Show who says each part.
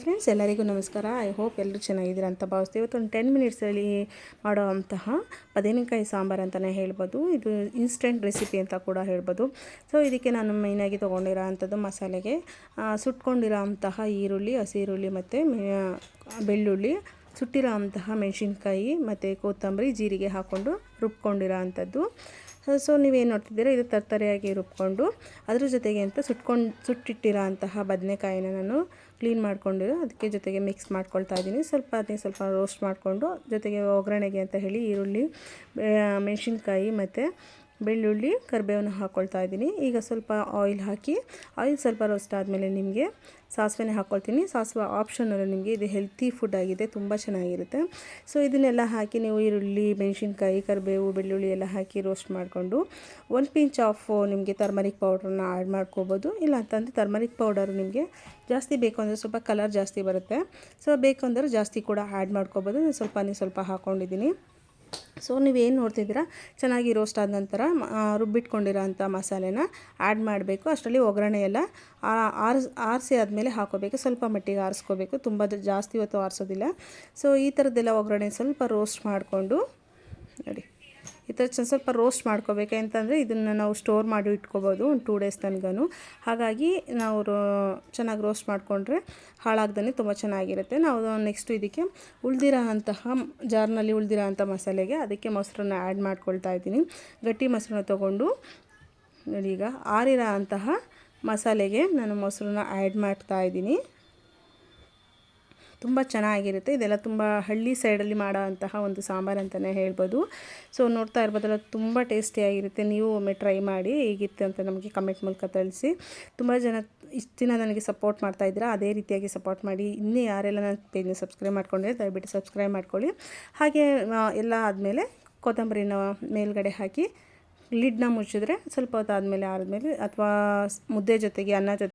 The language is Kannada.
Speaker 1: ಫ್ರೆಂಡ್ಸ್ ಎಲ್ಲರಿಗೂ ನಮಸ್ಕಾರ. ಐ ಹೋಪ್ ಎಲ್ಲರೂ ಚೆನ್ನಾಗಿದ್ದೀರಾ ಅಂತ ಭಾವಿಸ್ತೀವಿ. ಇವತ್ತು ಒಂದು ಟೆನ್ ಮಿನಿಟ್ಸಲ್ಲಿ ಮಾಡೋ ಅಂತಹ ಬದನೆಕಾಯಿ ಸಾಂಬಾರು ಅಂತಲೇ ಹೇಳ್ಬೋದು. ಇದು ಇನ್ಸ್ಟೆಂಟ್ ರೆಸಿಪಿ ಅಂತ ಕೂಡ ಹೇಳ್ಬೋದು. ಸೊ ಇದಕ್ಕೆ ನಾನು ಮೈನಾಗಿ ತೊಗೊಂಡಿರೋ ಅಂಥದ್ದು ಮಸಾಲೆಗೆ ಸುಟ್ಕೊಂಡಿರೋ ಅಂತಹ ಈರುಳ್ಳಿ ಹಸಿರುಳ್ಳಿ ಮತ್ತು ಬೆಳ್ಳುಳ್ಳಿ, ಸುಟ್ಟಿರೋ ಅಂತಹ ಮೆಣಸಿನ್ಕಾಯಿ ಮತ್ತು ಕೊತ್ತಂಬರಿ, ಜೀರಿಗೆ ಹಾಕ್ಕೊಂಡು ರುಬ್ಕೊಂಡಿರೋ ಅಂಥದ್ದು. ಸೊ ನೀವೇನು ನೋಡ್ತಿದ್ದೀರಾ? ಇದು ತರ್ತರಿಯಾಗಿ ರುಬ್ಕೊಂಡು ಅದ್ರ ಜೊತೆಗೆ ಅಂತ ಸುಟ್ಕೊಂಡು, ಸುಟ್ಟಿಟ್ಟಿರೋ ಅಂತಹ ಬದನೆಕಾಯಿನ ನಾನು ಕ್ಲೀನ್ ಮಾಡ್ಕೊಂಡಿರೋ ಅದಕ್ಕೆ ಜೊತೆಗೆ ಮಿಕ್ಸ್ ಮಾಡ್ಕೊಳ್ತಾ ಇದ್ದೀನಿ. ಸ್ವಲ್ಪ ಅದನ್ನ ಸ್ವಲ್ಪ ರೋಸ್ಟ್ ಮಾಡಿಕೊಂಡು ಜೊತೆಗೆ ಒಗ್ಗರಣೆಗೆ ಅಂತ ಹೇಳಿ ಈರುಳ್ಳಿ ಮೆಣಸಿನ್ಕಾಯಿ ಮತ್ತು ಬೆಳ್ಳುಳ್ಳಿ ಕರಿಬೇವನ್ನು ಹಾಕ್ಕೊಳ್ತಾ ಇದ್ದೀನಿ. ಈಗ ಸ್ವಲ್ಪ ಆಯಿಲ್ ಹಾಕಿ ಆಯಿಲ್ ಸ್ವಲ್ಪ ರೋಸ್ಟ್ ಆದಮೇಲೆ ನಿಮಗೆ ಸಾಸಿವೆನೇ ಹಾಕ್ಕೊಳ್ತೀನಿ ಸಾಸಿವೆ ಆಪ್ಷನಲ್ಲ ನಿಮಗೆ ಇದು ಹೆಲ್ತಿ ಫುಡ್ ಆಗಿದೆ, ತುಂಬ ಚೆನ್ನಾಗಿರುತ್ತೆ. ಸೊ ಇದನ್ನೆಲ್ಲ ಹಾಕಿ ನೀವು ಈರುಳ್ಳಿ, ಮೆಣಸಿನ್ಕಾಯಿ, ಕರಿಬೇವು, ಬೆಳ್ಳುಳ್ಳಿ ಎಲ್ಲ ಹಾಕಿ ರೋಸ್ಟ್ ಮಾಡಿಕೊಂಡು ಒಂದು ಪಿಂಚ್ ಆಫ್ ನಿಮಗೆ ಟರ್ಮರಿಕ್ ಪೌಡ್ರನ್ನ ಆ್ಯಡ್ ಮಾಡ್ಕೋಬೋದು. ಇಲ್ಲ ಅಂತಂದರೆ ಟರ್ಮರಿಕ್ ಪೌಡರ್ ನಿಮಗೆ ಜಾಸ್ತಿ ಬೇಕು ಅಂದರೆ ಸ್ವಲ್ಪ ಕಲರ್ ಜಾಸ್ತಿ ಬರುತ್ತೆ. ಸೊ ಬೇಕು ಅಂದರೆ ಜಾಸ್ತಿ ಕೂಡ ಆ್ಯಡ್ ಮಾಡ್ಕೋಬೋದು. ನಾನು ಸ್ವಲ್ಪ ಸ್ವಲ್ಪ ಹಾಕ್ಕೊಂಡಿದ್ದೀನಿ ಸೊ ನೀವೇನು ನೋಡ್ತಿದ್ದೀರಾ? ಚೆನ್ನಾಗಿ ರೋಸ್ಟ್ ಆದ ನಂತರ ಮ- ರುಬ್ಬಿಟ್ಕೊಂಡಿರೋ ಅಂಥ ಮಸಾಲೆನ ಆ್ಯಡ್ ಮಾಡಬೇಕು. ಅಷ್ಟರಲ್ಲಿ ಒಗ್ಗರಣೆ ಎಲ್ಲ ಆರ್ಸ್ ಆರಿಸಿ ಆದಮೇಲೆ ಹಾಕೋಬೇಕು. ಸ್ವಲ್ಪ ಮಟ್ಟಿಗೆ ಆರಿಸ್ಕೋಬೇಕು. ತುಂಬ ಜಾಸ್ತಿ ಹೊತ್ತು ಆರಿಸೋದಿಲ್ಲ. ಸೊ ಈ ಥರದ್ದೆಲ್ಲ ಒಗ್ಗರಣೆ ಸ್ವಲ್ಪ ರೋಸ್ಟ್ ಮಾಡಿಕೊಂಡು, ನೋಡಿ. ಈ ಥರ ಚ- ಸ್ವಲ್ಪ ರೋಸ್ಟ್ ಮಾಡ್ಕೋಬೇಕು ಅಂತಂದರೆ ಇದನ್ನು ನಾವು ಸ್ಟೋರ್ ಮಾಡಿ ಇಟ್ಕೋಬೋದು ಒಂದು ಟೂ ಡೇಸ್ ತನಗೂ ಹಾಗಾಗಿ ನಾವು ಚೆನ್ನಾಗಿ ರೋಸ್ಟ್ ಮಾಡಿಕೊಂಡ್ರೆ ಹಾಳಾಗ್ದೇ ತುಂಬ ಚೆನ್ನಾಗಿರುತ್ತೆ. ನಾವು ನೆಕ್ಸ್ಟು ಇದಕ್ಕೆ ಉಳ್ದಿರೋ ಅಂತಹ ಜಾರ್ನಲ್ಲಿ ಉಳ್ದಿರೋ ಅಂಥ ಮಸಾಲೆಗೆ ಅದಕ್ಕೆ ಮೊಸರನ್ನ ಆ್ಯಡ್ ಮಾಡ್ಕೊಳ್ತಾ ಇದ್ದೀನಿ. ಗಟ್ಟಿ ಮೊಸರನ್ನ ತೊಗೊಂಡು ನೋಡಿ ಈಗ ಆರಿರೋ ಅಂತಹ ಮಸಾಲೆಗೆ ನಾನು ಮೊಸರನ್ನ ಆ್ಯಡ್ ಮಾಡ್ತಾ ಇದ್ದೀನಿ. ತುಂಬ ಚೆನ್ನಾಗಿರುತ್ತೆ. ಇದೆಲ್ಲ ತುಂಬ ಹಳ್ಳಿ ಸೈಡಲ್ಲಿ ಮಾಡೋ ಅಂತಹ ಒಂದು ಸಾಂಬಾರು ಅಂತಲೇ ಹೇಳ್ಬೋದು. ಸೊ ನೋಡ್ತಾ ಇರ್ಬೋದಲ್ಲ, ತುಂಬ ಟೇಸ್ಟಿಯಾಗಿರುತ್ತೆ. ನೀವು ಒಮ್ಮೆ ಟ್ರೈ ಮಾಡಿ, ಹೇಗಿತ್ತು ಅಂತ ನಮಗೆ ಕಮೆಂಟ್ ಮೂಲಕ ತಿಳಿಸಿ. ತುಂಬ ಜನ ಇಷ್ಟು ದಿನ ನನಗೆ ಸಪೋರ್ಟ್ ಮಾಡ್ತಾ ಇದ್ದೀರಾ, ಅದೇ ರೀತಿಯಾಗಿ ಸಪೋರ್ಟ್ ಮಾಡಿ. ಇನ್ನೂ ಯಾರೆಲ್ಲ ನನ್ನ ಪೇಜ್ನ ಸಬ್ಸ್ಕ್ರೈಬ್ ಮಾಡ್ಕೊಂಡ್ರೆ ದಯವಿಟ್ಟು ಸಬ್ಸ್ಕ್ರೈಬ್ ಮಾಡ್ಕೊಳ್ಳಿ. ಹಾಗೆ ಎಲ್ಲ ಆದಮೇಲೆ ಕೊತ್ತಂಬರಿನ ಮೇಲ್ಗಡೆ ಹಾಕಿ ಲಿಡ್ನ ಮುಚ್ಚಿದ್ರೆ ಸ್ವಲ್ಪ ಹೊತ್ತು ಆದಮೇಲೆ ಆದಮೇಲೆ, ಅಥವಾ ಮುದ್ದೆ ಜೊತೆಗೆ, ಅನ್ನ ಜೊತೆ